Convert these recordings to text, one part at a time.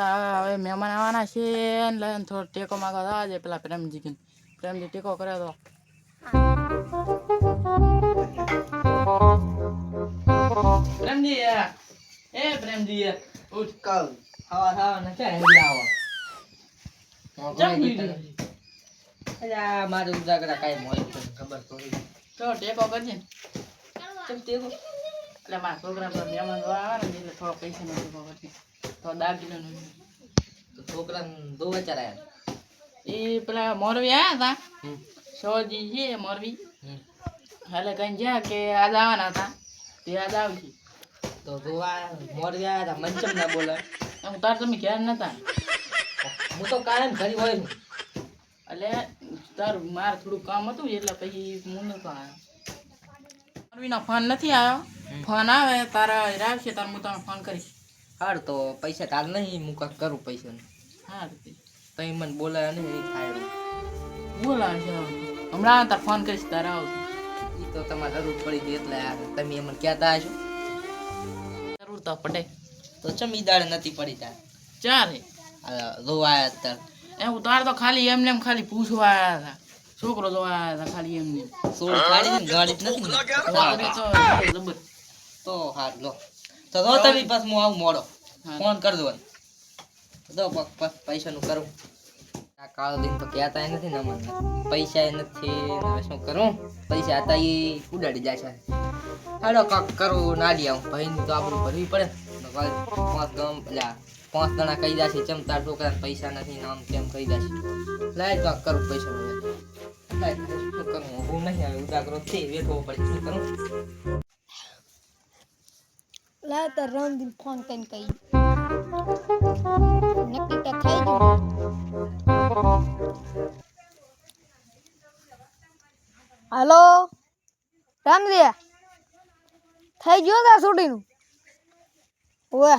હતા હવે મહેમાન આવવાના છે લઈને થોડો ટેકો માગવા જવા છે પેલા પ્રેમજી કે પ્રેમજી ટેકો કરે તો. પ્રેમજી એ પ્રેમજી ઉઠ. કલ હવા હવા ને ક્યાં આવો? ચમ? અલ્યા મારે ઉજાગરા કાંઈ મોય ખબર થોડી તો ટેકો કરજે કેમ એટલે મારા છોકરા પર મહેમાન જોવા ને એટલે થોડો પૈસાનો ટેકો કરજે. તો દાગીનો તો છોકરાને દો ચરાયા એ પેલા મોરવી આવ્યા હતા. સોજી છે મોરવી. એટલે કઈ જ્યાં કે આજ આવવાના હતા. તે આજ આવશે. તો જોવા મોરવી આવ્યા હતા મંચમ ના બોલે. હું તાર તમે ઘેર નતા. હું તો કાયમ ઘરી હોય એટલે તારું મારે થોડું કામ હતું એટલે પછી હું નતો આવ્યો મોરવીનો ફોન નથી આવ્યો. ફોન આવે તારા આવશે તાર હું તને ફોન કરીશ. હાર તો પૈસા તાર નહીં હું કરું પૈસા. હા તઈ મને બોલાય ને એ થાય એવું. હમણાં તાર ફોન કરીશ તારે આવશે ઈ તો તમારે જરૂર પડી ગઈ એટલે તમે મને કહેતા હશો. જરૂર તો પડે. તો ચમ ઈ દાડે નથી પડી તાર? ચારે જોવા આયા તાર. એમ તાર તો ખાલી એમને એમ ખાલી પૂછવા આવ્યા હતા. છોકરો જોવા આવ્યા હતા ખાલી એમને. સોળ કાઢી ગાડી નથી. તો તો હાર લો. તો જો તમે બસ હું આવું મોડો. ફોન કરી દો પ- પૈસાનું કરું. આ કાળો દિન તો કહેતા નથી ને મને પૈસા એ નથી હવે શું કરું? પૈસા હતા એ ઉડાડી જાય છે. હાડો કાક કરું નાડી આવું ભાઈની તો આપણું ભરવી પડે. પાંચ ગામ એટલે પાંચ જણા કહી દે છે ચમ તાર છોકરા પૈસા નથી નામ આમ તેમ કહી દે છે. લાય તો કરું પૈસા હવે. લાય શું કરું? હું નહીં આવે ઉદાગરો થઈ વેઠવો પડે. શું કરું? લા, તો રામદીન ફોન કરીને કહી નક્કી તો થઈ ગયું. હાલો? રામદિયા થઈ ગયો તા છૂટીનું ઓવે.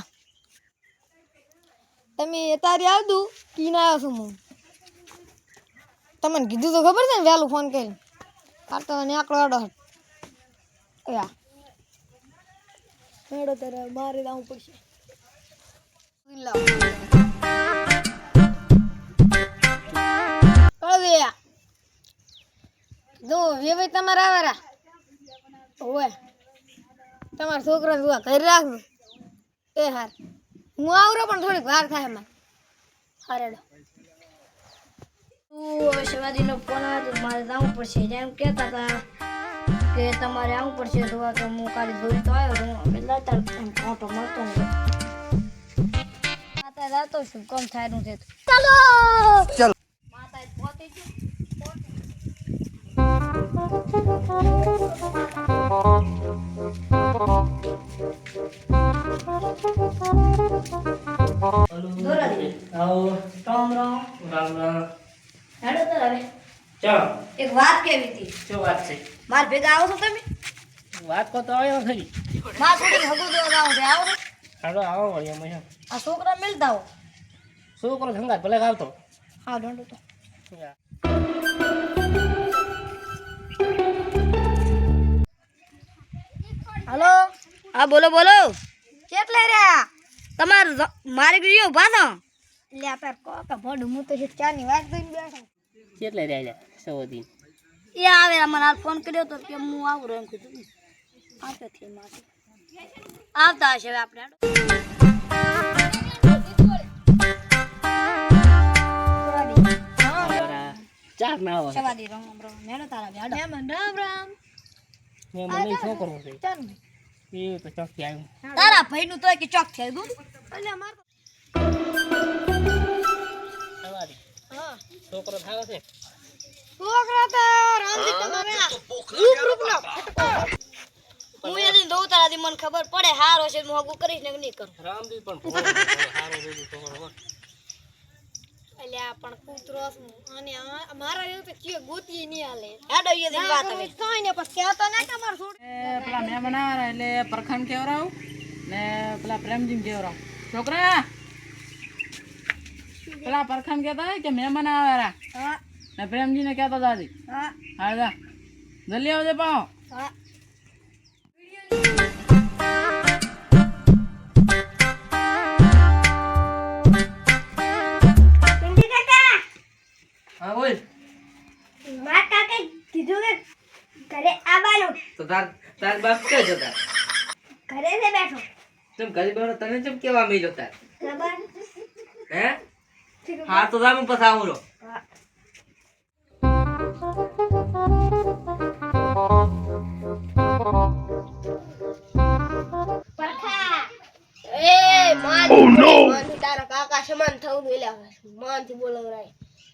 તમે તારી આવતું કીને આવ્યો છું હું. તમને કીધું તો ખબર છે ને, વહેલું ફોન કરીને? આ તો નેકળો આડો હટ યા મેળો તારે, મારે લાવવું પડશે. તમારે આવેરા તમારા છોકરા જોવા રાખજો. એ હાર. હું આવરો પણ થોડીક વાર થાય એમાં. હારેડો તું તો મારે જવું પડશે. જેમ કહેતા હતા કે તમારે આવવું પડશે તો તો હું કાલે દોરી તો આવ્યો હું એટલે ઓટો મળતો માતા જાતો છું કોમ થાય છે? ચાલો! ચાલો. માતા પહોંચી ગયું. દોરાજી. રામ રામ. હેડો તો હવે ચાલો. એક વાત કેવી હતી? શું વાત છે? માર ભેગા આવો છો તમે? વાત કો તો આવ્યો ખરી. માર છોકરી હગું દેવા જાવ છે આવો? હાલો આવો વળી અમે આ છોકરા મિલતા હો છોકરો સંગાત ભલે આવતો હા દોંડો તો. હલો? હા બોલો બોલો. કેટલા રહ્યા? તમાર મારી ગયો ભાનો લે તાર કોકા ભડ હું તો ચાની વાત જોઈને બેઠો. કેટલા રહ્યા સૌથી એ આવે મને હાલ ફોન કર્યો તો કે હું આવું રહ્યો એમ કીધું માટે આવતા હશે હવે આપણે ચાર ના આવે સવાદી રામ રામ મેળો તારા બેડો એમાં રામ રામ. મેં મને શું કરવું છે? ચાલ એ તો ચોકથી આવ્યું. તારા ભાઈ નું તો કે ચોક છે દૂધ અલ્યા માર છોકરો થાવે છે? તો તમારે રૂપનો હું દઉં તારાથી મને ખબર પડે હારો છે હું હગું કરીશ ને નહીં કરું. રામજી પણ ભણો સારો રેડી અલ્યા પણ કૂતરો અને મારા એવું તો ચીયો ગોતી નહીં હાલે. હેડો એ વાત હવે કાંઈ ને પછી કહેતો ને કે છોડ. પેલા મહેમાન આવ્યા એટલે પરખાન કેવરાવ ને પેલા પ્રેમજી કેવરાવ. છોકરા! પેલા પરખાન કહેતા કે મહેમાન આવ્યા હા. ને પ્રેમજીને કહેતા દાદી હા. દા જલ્દી આવજે પાઉ હા. બોલ. મા કાકે કીધું કે ઘરે આવવાનું તો તાર તાર બાપ કે જતા? ઘરે ને બેઠો. તમ ઘરે બેઠો તને કેમ કેવા મળ્યો તાર? ખબર હા? તો પછી આવું રહો પરખા એ માન માન તારા કાકા સમાન થવું માનથી બોલાવરાય.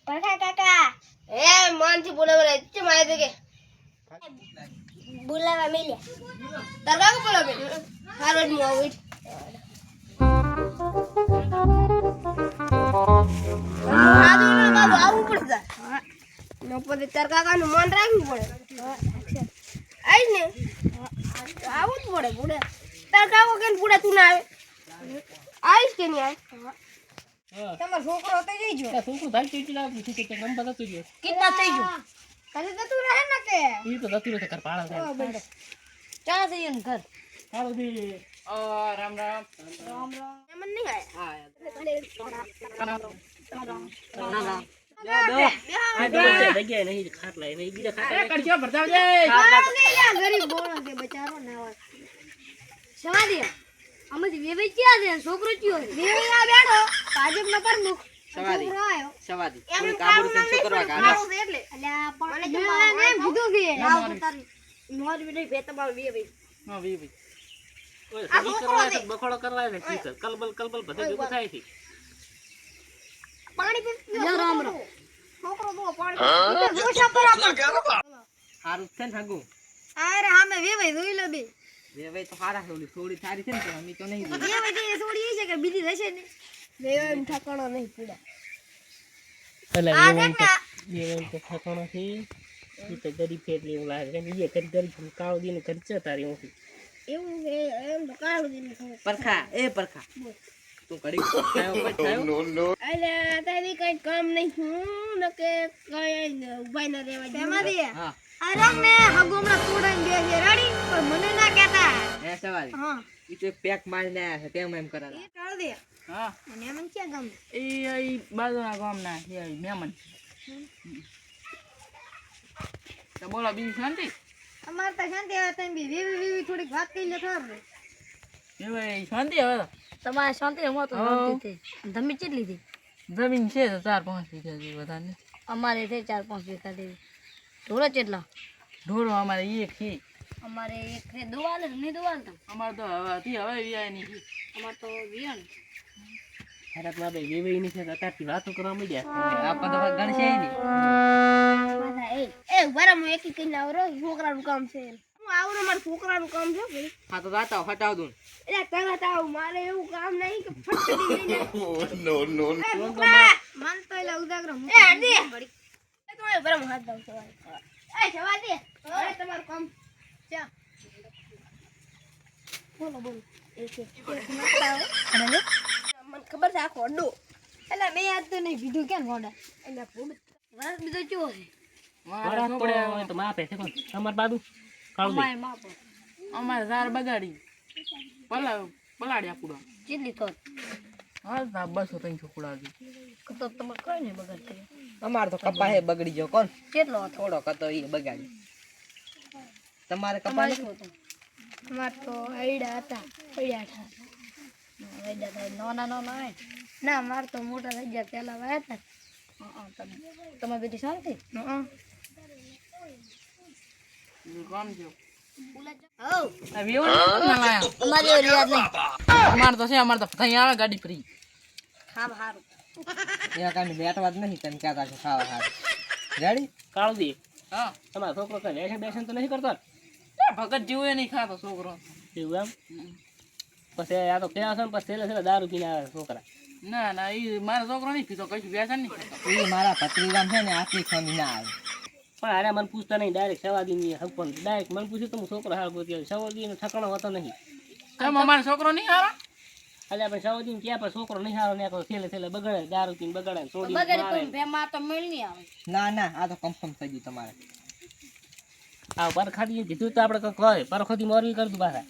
પરખા કાકા. એ માનથી બોલાવરાય. તે મારે કે બોલાવા મેલ્યા. તાર કાકા બોલાવે માં આવું તાર. કાકાનું મન રાખવું પડે. આઈ ને તો જ પડે પૂડે તાર કાકો કે પૂડે તું ના આવે? આવીશ કે નહીં આવે તમારો છોકરો તો જઈ ગયો. છોકરું કે કેટલા થઈ ગયો? કાલે તો તું રહે ને કે એ તો જતું રહેશે કર પાડા થાય ચા થઈ ને ઘર. ચાલો દી રામ રામ. રામ નહીં આવે? ગરીબ બોલો કે છોકરો કયો બેઠો. ભાજપ નો પ્રમુખ સવારી સવારી એમનું થોડીક આબરૂ કામ તને શું કરવા કાઢે એટલે અલ્યા પણ મેં એમ કીધું કે આવ તારી મોર બી નહીં ભેતા બાળ હા વી વી આ છોકરો છે. બખોડો કરવા કલબલ કલબલ બધે ભેગું થાય છે. પાણી પી રામ રામ. છોકરો તો પાણી જોશા પર આપણ સારું છે ને હગું? અરે હામે વેવાઈ જોઈ લે બે. વેવાઈ તો સારા છે ઓલી થોડી સારી છે ને તો અમે તો નહીં વેવાઈ તો થોડી છે કે બીજી રહેશે ને વેવાઈ ઠકાણો નહીં પીડા. એટલે આ દેખ ને એ તો થતો નથી એ તો ગરીબ છે એવું લાગે છે એ કરી ગરીબ કાળો દીને ખર્ચા તારી ઊંધી એવું એમ તો કાળું પરખા એ પરખા. તું ઘડી ખાયો પછી અલે તારી કઈ કામ નહીં. હું ન કે કઈ ઉભાઈ ન રહેવા તેમાંથી હા. આ ને હગોમડા તોડાઈને બે છે. રેડી? પણ મને ના કહેતા. એ સવારી. હા. ઈ તો એક પેક મારીને આયા છે તેમ એમ કરાતા એ ટાળ દે. હા. મને એમ ક્યાં ગમે? એ એ બાજુના ગામના છે એ મહેમાન તો બોલો બીજી શાંતિ? અમાર તો શાંતિ આવે તમે થોડીક વાત કરી લે ખબર શાંતિ હવે? તમારે શાંતિ તો શાંતિ થઈ કેટલી હતી જમીન છે તો ચાર પાંચ વીઘા જેવી બધાને. અમારે છે ચાર પાંચ વીઘા જેવી. ઢોળો કેટલા? ઢોરો અમારે એક છે. અમારે એક છે. દુવાલ નહીં દુવાલ તો? અમારે તો હવે હતી હવે વ્યાય નહીં અમારે તો વ્યાય ભારતમાં ભાઈ વેવાઈ નહીં છે અત્યારથી વાતો કરવા માંડ્યા. આપણ તો ગણશે નહીં. એ એ ઊભા હું એકી કહીને આવરો છોકરાનું કામ છે હું આવરો મારા છોકરાનું કામ છે ભાઈ. હા તો રાતા હટાવ દઉં એટલે તરત આવું મારે એવું કામ નહીં કે ફટકડી લઈને. નો નો નો. મન તો એલા ઉદાગર ઉદાગરો એ આંડી એ તો એ બરમ હાથ દઉં સવારે એ જવા દે. હવે તમારું કામ. ચા બોલો બોલો. એક એક હો. મને ખબર છે આખો અડ્ડો. એટલે મેં યાદ તો નહીં પીધું કેમ મોડા એટલે ફૂડ વરસ બીજો ચેવો છે? મારા છોકરા તો માપે છે કોણ? અમાર બાજુ કાળું અમારે ઝાર બગાડી. પલા પલાડ્યા પૂડા કેટલી તો? હા બસો ત્રણસો પૂડા તો તમે કઈ નહીં બગાડ કરી. તો કપા હે બગડી ગયો કોણ? કેટલો હતો? થોડો કતો એ બગાડી તમારે કપા શું હતું? અમારે તો આઈડા હતા આઈડા હતા. આઈડા થાય નાના નાના હોય ના. અમારે તો મોટા થઈ ગયા પહેલા વાયા હતા. હં, તમે તમે બીજી શાંતિ? હો. આવે ગાડી ફ્રી બેઠવા જ નહીં તમે કહેતા છો ખાવા હારું રેડી કાળું દે હા તમારો છોકરો કઈ બેસે બેસન તો નહીં કરતો ભગત જેવું નહીં ખાતો છોકરો એવું એમ પછી આ તો પેલા છે ને પછી છેલ્લે દારૂ પીને આવે છોકરા ના ના એ મારો છોકરો નહીં પીતો કશું બેસે નહીં એ મારા ભત્રીજામ છે ને આટલી ખમી ના આવે. પણ અરે મને પૂછતા નહીં ડાયરેક્ટ સવાદી હકપણ ડાયરેક્ટ મને પૂછ્યું તો હું છોકરો હાલ પૂછ્યો સવાદી ઠકાણો હતો નહીં. કેમ અમારો છોકરો નહીં હારો એટલે આપણે સવાદી ક્યાં પણ છોકરો નહીં સારો ને છેલ્લે છેલ્લે બગડે દારૂ પીને બગડે છોડી બગાડી માં તો મેળ નહીં આવે. ના ના આ તો કન્ફર્મ થઈ ગયું તમારે. આ પરખાદી કીધું તો આપણે કંઈક હોય પરખોથી મોરવી કરતું પાછા.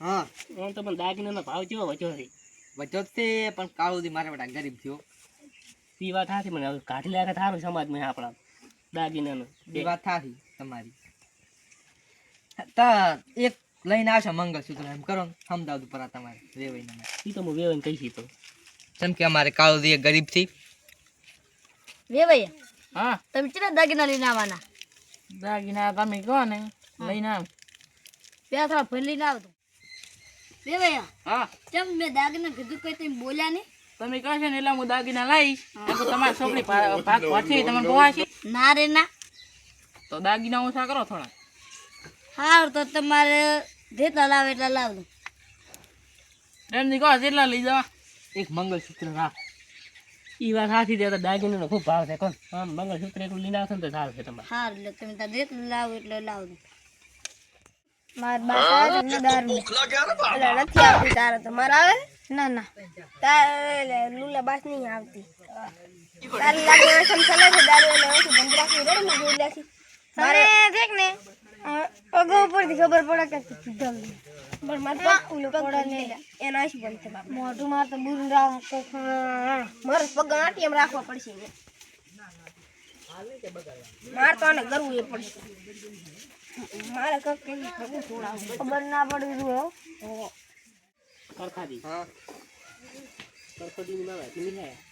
હા. એમ તો પણ દાગીનાનો ભાવ કેવો વચો છે? જ તે પણ કાળુથી મારા બેટા ગરીબ થયો. પીવા વાત સાચી મને કાઢી લાગે સારું સમાજમાં આપણા. દાગીનાનો. એ વાત થાતી તમારી. તા એક લઈને આવશે મંગળસૂત્ર એમ કરો ને અમદાવાદ ઉપર આ તમારે રેવાઈને એ તો હું વેવાઈને કહીશ તો. જેમ કે અમારે કાળો એક ગરીબથી. વેવાઈ? હા. તમે કેટલા દાગીના લઈને આવવાના? દાગીના તમે કહો ને લઈને આવ. બે થોડા ફરી લઈને આવતો વેવાઈ હા. કેમ મેં દાગીના કીધું કઈ તમે બોલ્યા નહીં તમે કહો છો ને એટલે હું દાગીના લાવીશ તો તમારી છોકરી ભાગ પછી તમને પહોંચી ના રે ના. તો દાગીના ઓછા કરો થોડા. સારું તો તમારે જેટલા લાવે એટલા લાવજો રેમજી કહો જેટલા લઈ જવા. એક મંગળસૂત્ર રાખ. ઈ વાત સાચી દેતા તો દાગીનાનો ખૂબ ભાવ છે. કોણ? આમ મંગળસૂત્ર એટલું લઈને આવશે ને તો સારું છે તમારે. સારું એટલે તમે જેટલું લાવો એટલે લાવજો માર બા આવે દારૂ એટલે નથી આવતી તારે તો. મારે આવે? ના ના. તારે લુલા બાસ નહીં આવતી. તારે લાગે છે દારૂ એટલે ઓછી બંધ રાખવી રે મેં જોઈ લેશી મારે દેખ ને. અગાઉ પરથી ખબર પડે કે પીધમ પણ મારે પગ ઉલો પડે ને એનો આશી બંધ થાય મોઢું મારે તો બુરું રાખ મારે પગ આંટી એમ રાખવા પડશે. મારે તો આને કરવું એ પડશે. મારે કક કે ખબર ખબર ના પડવી રહ્યું સરખાજી હા. આવે તમે લાયા